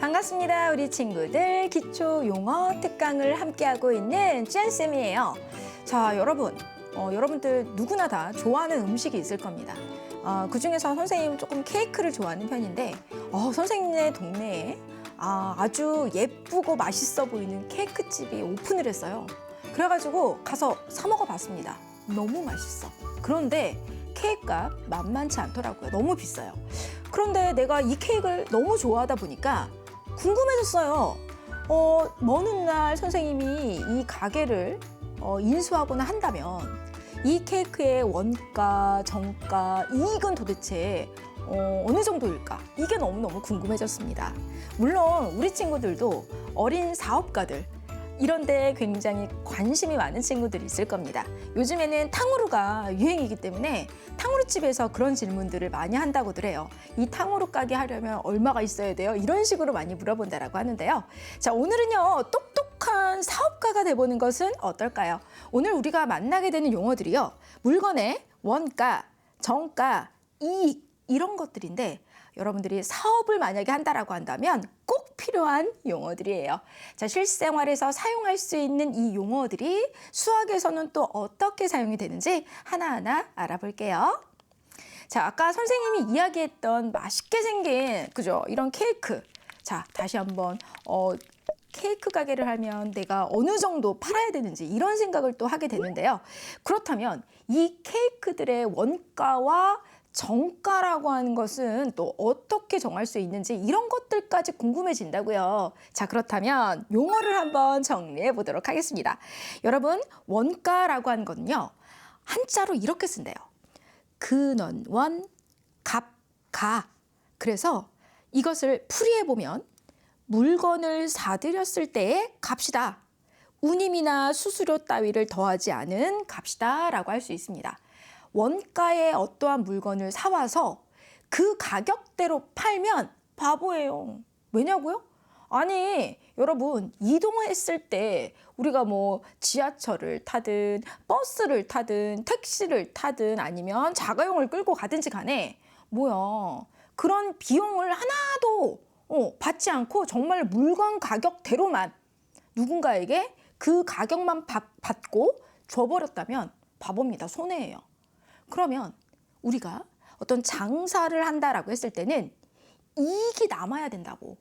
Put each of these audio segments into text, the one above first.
반갑습니다, 우리 친구들. 기초 용어 특강을 함께하고 있는 jen쌤이에요. 자, 여러분. 어, 여러분들 누구나 다 좋아하는 음식이 있을 겁니다. 어, 그 중에서 선생님 조금 케이크를 좋아하는 편인데, 어, 선생님네 동네에 아, 아주 예쁘고 맛있어 보이는 케이크 집이 오픈을 했어요. 그래가지고 가서 사 먹어봤습니다. 너무 맛있어. 그런데 케이크 값 만만치 않더라고요. 너무 비싸요. 그런데 내가 이 케이크를 너무 좋아하다 보니까 궁금해졌어요. 어, 먼 훗날 선생님이 이 가게를 어, 인수하거나 한다면 이 케이크의 원가, 정가, 이익은 도대체 어, 어느 정도일까? 이게 너무너무 궁금해졌습니다. 물론 우리 친구들도 어린 사업가들 이런 데 굉장히 관심이 많은 친구들이 있을 겁니다. 요즘에는 탕후루가 유행이기 때문에 탕후루집에서 그런 질문들을 많이 한다고들 해요. 이 탕후루 가게 하려면 얼마가 있어야 돼요? 이런 식으로 많이 물어본다라고 하는데요. 자, 오늘은요. 똑똑 한 사업가가 돼보는 것은 어떨까요? 오늘 우리가 만나게 되는 용어들이요. 물건의 원가, 정가, 이익 이런 것들인데 여러분들이 사업을 만약에 한다라고 한다면 꼭 필요한 용어들이에요. 자, 실생활에서 사용할 수 있는 이 용어들이 수학에서는 또 어떻게 사용이 되는지 하나하나 알아볼게요. 자, 아까 선생님이 이야기했던 맛있게 생긴 그죠? 이런 케이크. 자, 다시 한번 어 케이크 가게를 하면 내가 어느 정도 팔아야 되는지 이런 생각을 또 하게 되는데요. 그렇다면 이 케이크들의 원가와 정가라고 하는 것은 또 어떻게 정할 수 있는지 이런 것들까지 궁금해진다고요. 자, 그렇다면 용어를 한번 정리해 보도록 하겠습니다. 여러분, 원가라고 하는 거는요. 한자로 이렇게 쓴대요. 근원, 원, 갑, 가. 그래서 이것을 풀이해 보면 물건을 사들였을 때의 값이다. 운임이나 수수료 따위를 더하지 않은 값이다 라고 할 수 있습니다. 원가의 어떠한 물건을 사와서 그 가격대로 팔면 바보예요. 왜냐고요? 아니, 여러분, 이동했을 때 우리가 뭐 지하철을 타든 버스를 타든 택시를 타든 아니면 자가용을 끌고 가든지 간에 뭐야. 그런 비용을 하나도 어, 받지 않고 정말 물건 가격대로만 누군가에게 그 가격만 받, 받고 줘버렸다면 바보입니다. 손해예요. 그러면 우리가 어떤 장사를 한다라고 했을 때는 이익이 남아야 된다고.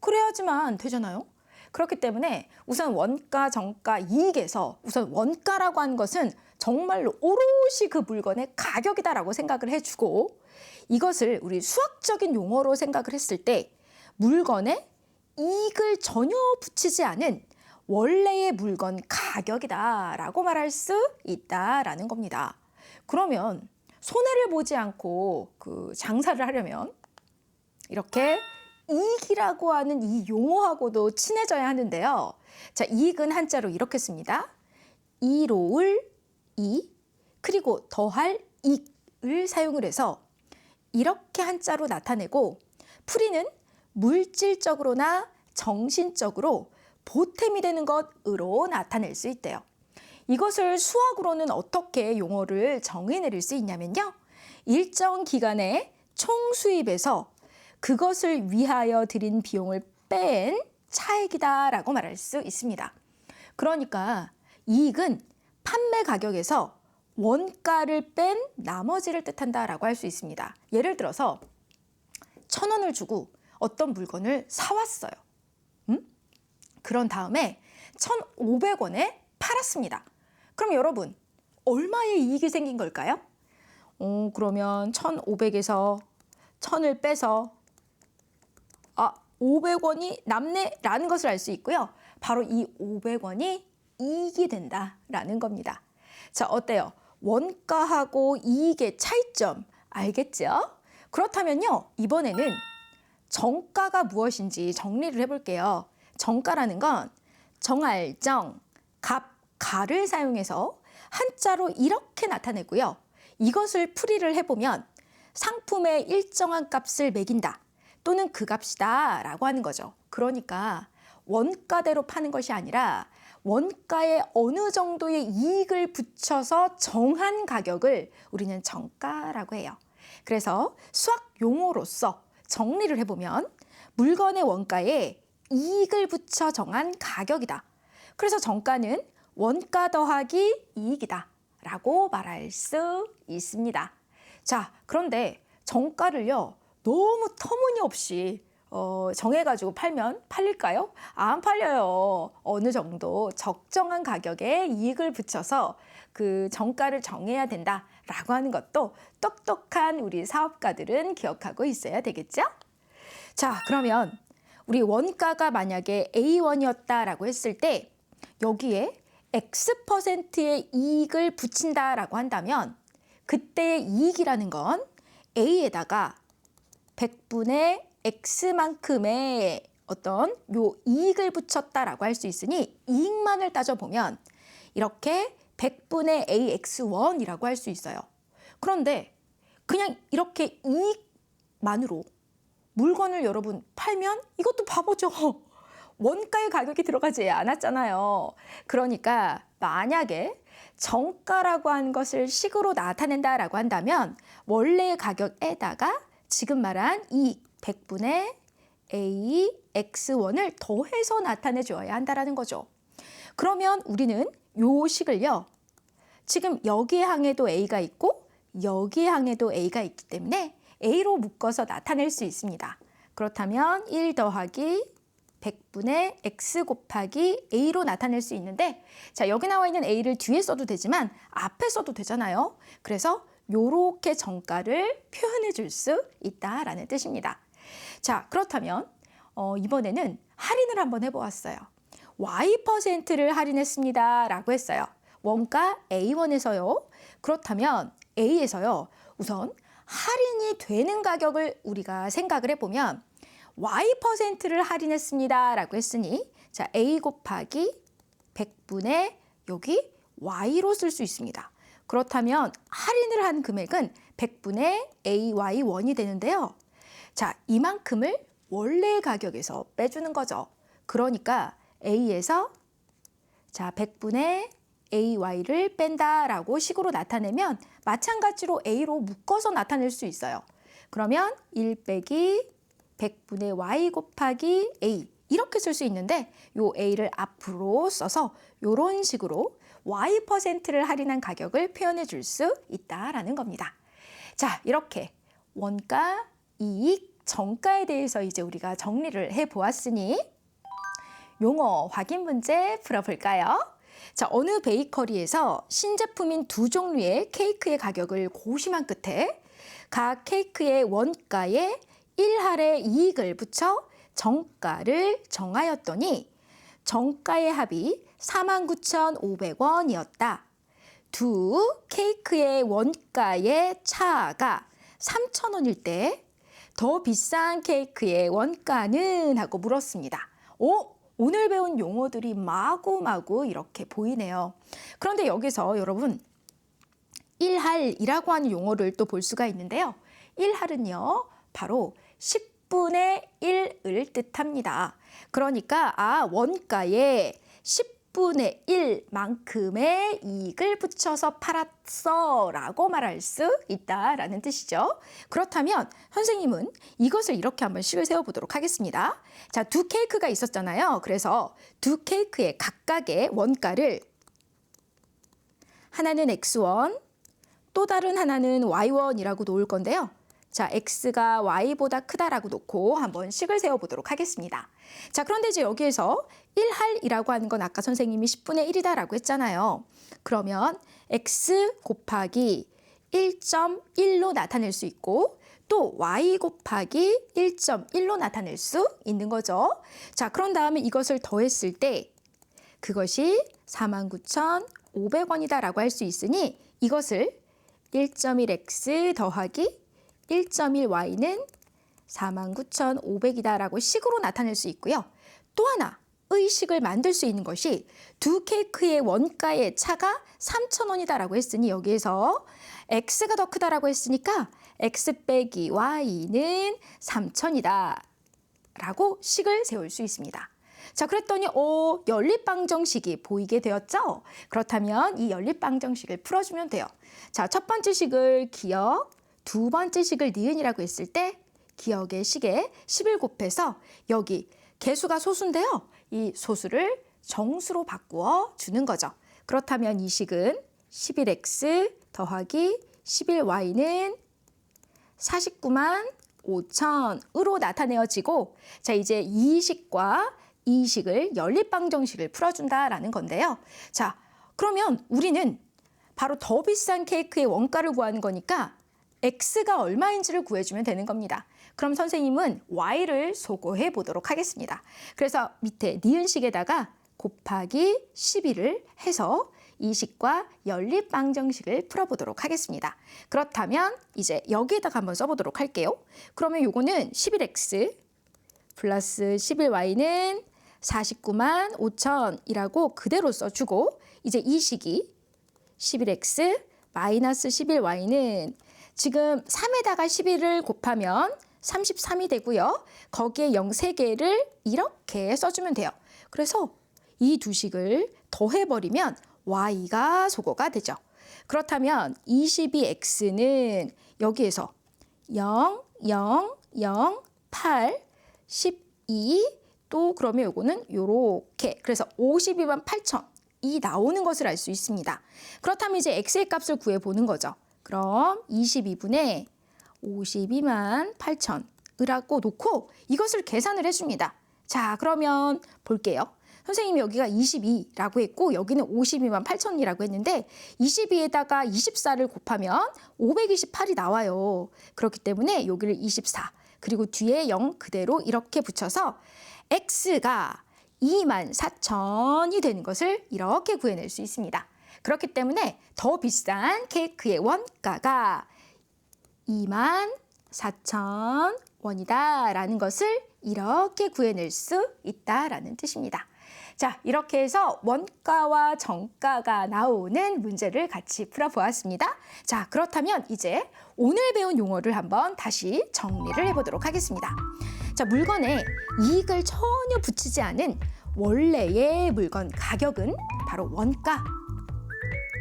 그래야지만 되잖아요. 그렇기 때문에 우선 원가, 정가, 이익에서 우선 원가라고 하는 것은 정말로 오롯이 그 물건의 가격이다라고 생각을 해주고 이것을 우리 수학적인 용어로 생각을 했을 때 물건에 이익을 전혀 붙이지 않은 원래의 물건 가격이다라고 말할 수 있다라는 겁니다. 그러면 손해를 보지 않고 그 장사를 하려면 이렇게 이익이라고 하는 이 용어하고도 친해져야 하는데요. 자, 이익은 한자로 이렇게 씁니다. 이로울 이 그리고 더할 익을 사용을 해서 이렇게 한자로 나타내고 풀이는 물질적으로나 정신적으로 보탬이 되는 것으로 나타낼 수 있대요. 이것을 수학으로는 어떻게 용어를 정의내릴 수 있냐면요. 일정 기간의 총 수입에서 그것을 위하여 들인 비용을 뺀 차액이다라고 말할 수 있습니다. 그러니까 이익은 판매 가격에서 원가를 뺀 나머지를 뜻한다라고 할 수 있습니다. 예를 들어서 천 원을 주고 어떤 물건을 사왔어요. 음? 그런 다음에 천오백 원에 팔았습니다. 그럼 여러분 얼마의 이익이 생긴 걸까요? 어, 그러면 1,500에서 1,000을 빼서 아, 500원이 남네라는 것을 알 수 있고요. 바로 이 500원이 이익이 된다라는 겁니다. 자, 어때요? 원가하고 이익의 차이점 알겠죠? 그렇다면요. 이번에는 정가가 무엇인지 정리를 해볼게요. 정가라는 건 정알정, 갑, 가를 사용해서 한자로 이렇게 나타내고요. 이것을 풀이를 해보면 상품의 일정한 값을 매긴다 또는 그 값이다 라고 하는 거죠. 그러니까 원가대로 파는 것이 아니라 원가에 어느 정도의 이익을 붙여서 정한 가격을 우리는 정가라고 해요. 그래서 수학 용어로서 정리를 해보면 물건의 원가에 이익을 붙여 정한 가격이다. 그래서 정가는 원가 더하기 이익이다. 라고 말할 수 있습니다. 자, 그런데 정가를요, 너무 터무니없이 어, 정해가지고 팔면 팔릴까요? 안 팔려요. 어느 정도 적정한 가격에 이익을 붙여서 그 정가를 정해야 된다 라고 하는 것도 똑똑한 우리 사업가들은 기억하고 있어야 되겠죠? 자, 그러면 우리 원가가 만약에 A1이었다라고 했을 때 여기에 X%의 이익을 붙인다라고 한다면 그때의 이익이라는 건 A에다가 100분의 X만큼의 어떤 요 이익을 붙였다라고 할 수 있으니 이익만을 따져보면 이렇게 100분의 AX1이라고 할 수 있어요. 그런데 그냥 이렇게 이익만으로 물건을 여러분 팔면 이것도 바보죠. 원가의 가격이 들어가지 않았잖아요. 그러니까 만약에 정가라고 한 것을 식으로 나타낸다라고 한다면 원래의 가격에다가 지금 말한 이 100분의 A, X1을 더해서 나타내 줘야 한다라는 거죠. 그러면 우리는 요 식을요. 지금 여기에 항에도 A가 있고 여기에 항에도 A가 있기 때문에 A로 묶어서 나타낼 수 있습니다. 그렇다면 1 더하기 100분의 x 곱하기 a로 나타낼 수 있는데 자 여기 나와 있는 a를 뒤에 써도 되지만 앞에 써도 되잖아요. 그래서 요렇게 정가를 표현해 줄 수 있다라는 뜻입니다. 자 그렇다면 어, 이번에는 할인을 한번 해보았어요. Y%를 할인했습니다 라고 했어요. 원가 A1에서요. 그렇다면 A에서요. 우선 할인이 되는 가격을 우리가 생각을 해보면 y%를 할인했습니다. 라고 했으니 자 a 곱하기 100분의 여기 y로 쓸 수 있습니다. 그렇다면 할인을 한 금액은 100분의 AY1이 되는데요. 자, 이만큼을 원래 가격에서 빼주는 거죠. 그러니까 A에서 자, 100분의 AY를 뺀다라고 식으로 나타내면 마찬가지로 A로 묶어서 나타낼 수 있어요. 그러면 1 빼기 100분의 y 곱하기 a 이렇게 쓸 수 있는데 요 a를 앞으로 써서 요런 식으로 y%를 할인한 가격을 표현해 줄 수 있다라는 겁니다. 자, 이렇게 원가, 이익, 정가에 대해서 이제 우리가 정리를 해 보았으니 용어 확인 문제 풀어볼까요? 자, 어느 베이커리에서 신제품인 두 종류의 케이크의 가격을 고심한 끝에 각 케이크의 원가에 1할의 이익을 붙여 정가를 정하였더니 정가의 합이 49,500원이었다. 두 케이크의 원가의 차가 3,000원일 때 더 비싼 케이크의 원가는 하고 물었습니다. 오, 오늘 배운 용어들이 마구마구 이렇게 보이네요. 그런데 여기서 여러분 1할이라고 하는 용어를 또 볼 수가 있는데요. 1할은요. 바로 10분의 1을 뜻합니다. 그러니까 아 원가에 10 분의 1만큼의 이익을 붙여서 팔았어 라고 말할 수 있다라는 뜻이죠. 그렇다면 선생님은 이것을 이렇게 한번 식을 세워보도록 하겠습니다. 자, 두 케이크가 있었잖아요. 그래서 두 케이크의 각각의 원가를 하나는 x1, 또 다른 하나는 y1이라고 놓을 건데요. 자, x가 y보다 크다라고 놓고 한번 식을 세워 보도록 하겠습니다. 자, 그런데 이제 여기에서 1할이라고 하는 건 아까 선생님이 10분의 1이다라고 했잖아요. 그러면 x 곱하기 1.1로 나타낼 수 있고 또 y 곱하기 1.1로 나타낼 수 있는 거죠. 자, 그런 다음에 이것을 더했을 때 그것이 49,500원이다라고 할 수 있으니 이것을 1.1x 더하기 1.1y는 49,500이다라고 식으로 나타낼 수 있고요. 또 하나 의식을 만들 수 있는 것이 두 케이크의 원가의 차가 3,000원이다라고 했으니 여기에서 x가 더 크다라고 했으니까 x 빼기 y는 3,000이다 라고 식을 세울 수 있습니다. 자, 그랬더니 어, 연립방정식이 보이게 되었죠? 그렇다면 이 연립방정식을 풀어주면 돼요. 자, 첫 번째 식을 기억, 두 번째 식을 니은이라고 했을 때 기억의 식에 10을 곱해서 여기 개수가 소수인데요. 이 소수를 정수로 바꾸어 주는 거죠. 그렇다면 이 식은 11x 더하기 11y는 49만 5천으로 나타내어지고 자 이제 이 식과 이 식을 연립방정식을 풀어준다라는 건데요. 자 그러면 우리는 바로 더 비싼 케이크의 원가를 구하는 거니까 x가 얼마인지를 구해주면 되는 겁니다. 그럼 선생님은 y를 소거해 보도록 하겠습니다. 그래서 밑에 니은식에다가 곱하기 12를 해서 이 식과 연립방정식을 풀어보도록 하겠습니다. 그렇다면 이제 여기에다가 한번 써보도록 할게요. 그러면 요거는 11x 플러스 11y는 49만 5천이라고 그대로 써주고 이제 이 식이 11x 마이너스 11y는 지금 3에다가 11을 곱하면 33이 되고요. 거기에 0 3개를 이렇게 써주면 돼요. 그래서 이 두 식을 더해버리면 y가 소거가 되죠. 그렇다면 22x는 여기에서 0, 0, 0, 8, 12, 또 그러면 요거는 요렇게 그래서 52만 8천 이 나오는 것을 알 수 있습니다. 그렇다면 이제 x의 값을 구해보는 거죠. 그럼 22분의 52만 8천을 하고 놓고 이것을 계산을 해줍니다. 자 그러면 볼게요. 선생님이 여기가 22라고 했고 여기는 52만 8천이라고 했는데 22에다가 24를 곱하면 528이 나와요. 그렇기 때문에 여기를 24 그리고 뒤에 0 그대로 이렇게 붙여서 x가 2만 4천이 되는 것을 이렇게 구해낼 수 있습니다. 그렇기 때문에 더 비싼 케이크의 원가가 2만 4천 원이다라는 것을 이렇게 구해낼 수 있다라는 뜻입니다. 자, 이렇게 해서 원가와 정가가 나오는 문제를 같이 풀어보았습니다. 자, 그렇다면 이제 오늘 배운 용어를 한번 다시 정리를 해보도록 하겠습니다. 자, 물건에 이익을 전혀 붙이지 않은 원래의 물건 가격은 바로 원가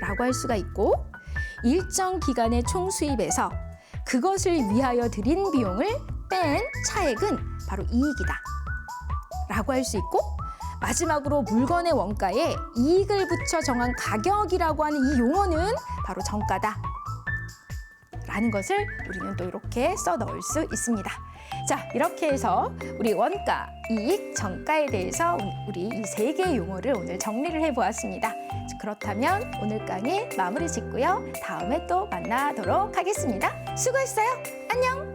라고 할 수가 있고 일정 기간의 총 수입에서 그것을 위하여 들인 비용을 뺀 차액은 바로 이익이다. 라고 할 수 있고 마지막으로 물건의 원가에 이익을 붙여 정한 가격이라고 하는 이 용어는 바로 정가다. 라는 것을 우리는 또 이렇게 써 넣을 수 있습니다. 자, 이렇게 해서 우리 원가, 이익, 정가에 대해서 우리 이 세 개의 용어를 오늘 정리를 해 보았습니다. 그렇다면 오늘 강의 마무리 짓고요. 다음에 또 만나도록 하겠습니다. 수고했어요. 안녕!